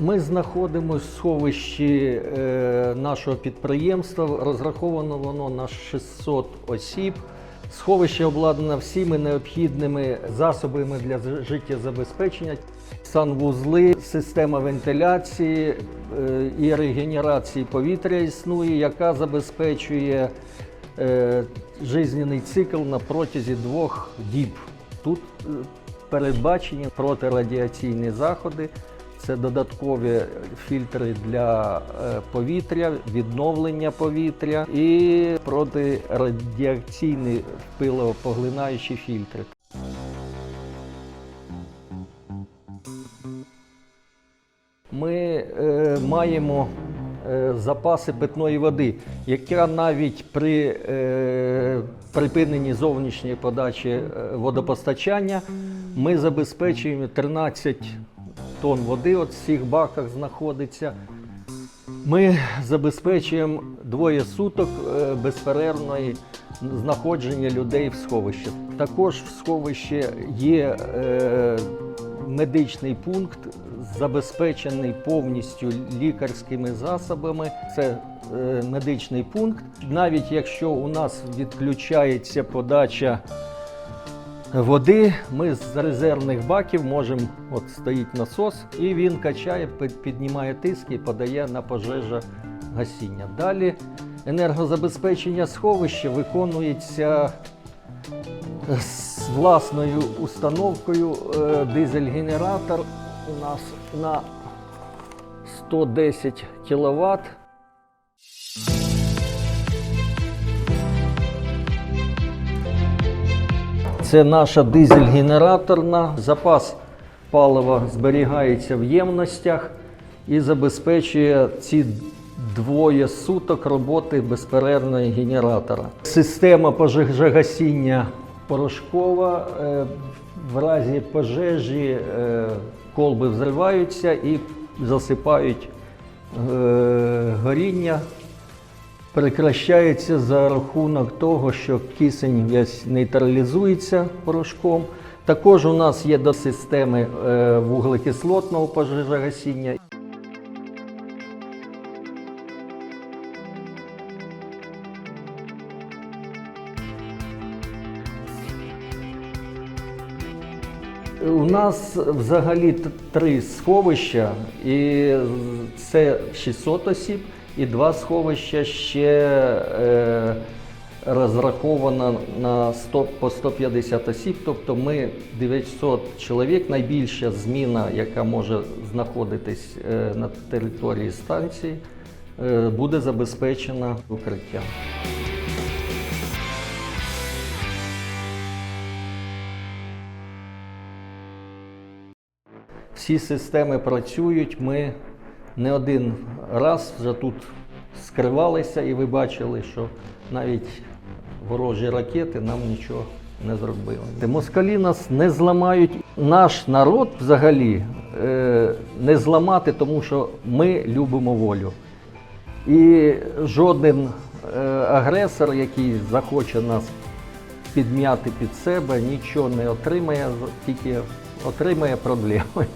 Ми знаходимося сховищі е, нашого підприємства. Розраховано воно на 600 осіб. Сховище обладнано всіми необхідними засобами для життєзабезпечення. Санвузли, система вентиляції е, і регенерації повітря існує, яка забезпечує е, жизненний цикл на протязі двох діб. Тут передбачені протирадіаційні заходи. Це додаткові фільтри для е, повітря, відновлення повітря і протирадіаційні пилопоглинаючі фільтри. Ми е, маємо е, запаси питної води, яка навіть при е, припиненні зовнішньої подачі е, водопостачання ми забезпечуємо 13 тонн води. От в цих баках знаходиться. Ми забезпечуємо двоє суток е, безперервної знаходження людей в сховищі. Також в сховищі є е, медичний пункт, забезпечений повністю лікарськими засобами. Це е, медичний пункт. Навіть якщо у нас відключається подача води, ми з резервних баків можемо, от стоїть насос, і він качає, піднімає тиск і подає на пожежа гасіння. Далі енергозабезпечення сховища виконується з власною установкою. Е, Дизель-генератор у нас на 110 кВт. Це наша дизель-генераторна. Запас палива зберігається в ємностях і забезпечує ці двоє суток роботи безперервної генератора. Система пожежогасіння порошкова. Е, В разі пожежі е, колби взриваються і засипають е, горіння прекращається за рахунок того, що кисень весь нейтралізується порошком. Також у нас є до системи е, вуглекислотного пожежогасіння. У нас взагалі три сховища, і це 600 осіб, і два сховища ще е, розраховано на 100, по 150 осіб. Тобто ми 900 чоловік, найбільша зміна, яка може знаходитись е, на території станції, е, буде забезпечена укриттям. Всі системи працюють. Ми не один раз вже тут скривалися, і ви бачили, що навіть ворожі ракети нам нічого не зробили. Москалі нас не зламають. Наш народ взагалі е, не зламати, тому що ми любимо волю. І жоден е, агресор, який захоче нас підм'яти під себе, нічого не отримає, тільки отримає проблеми.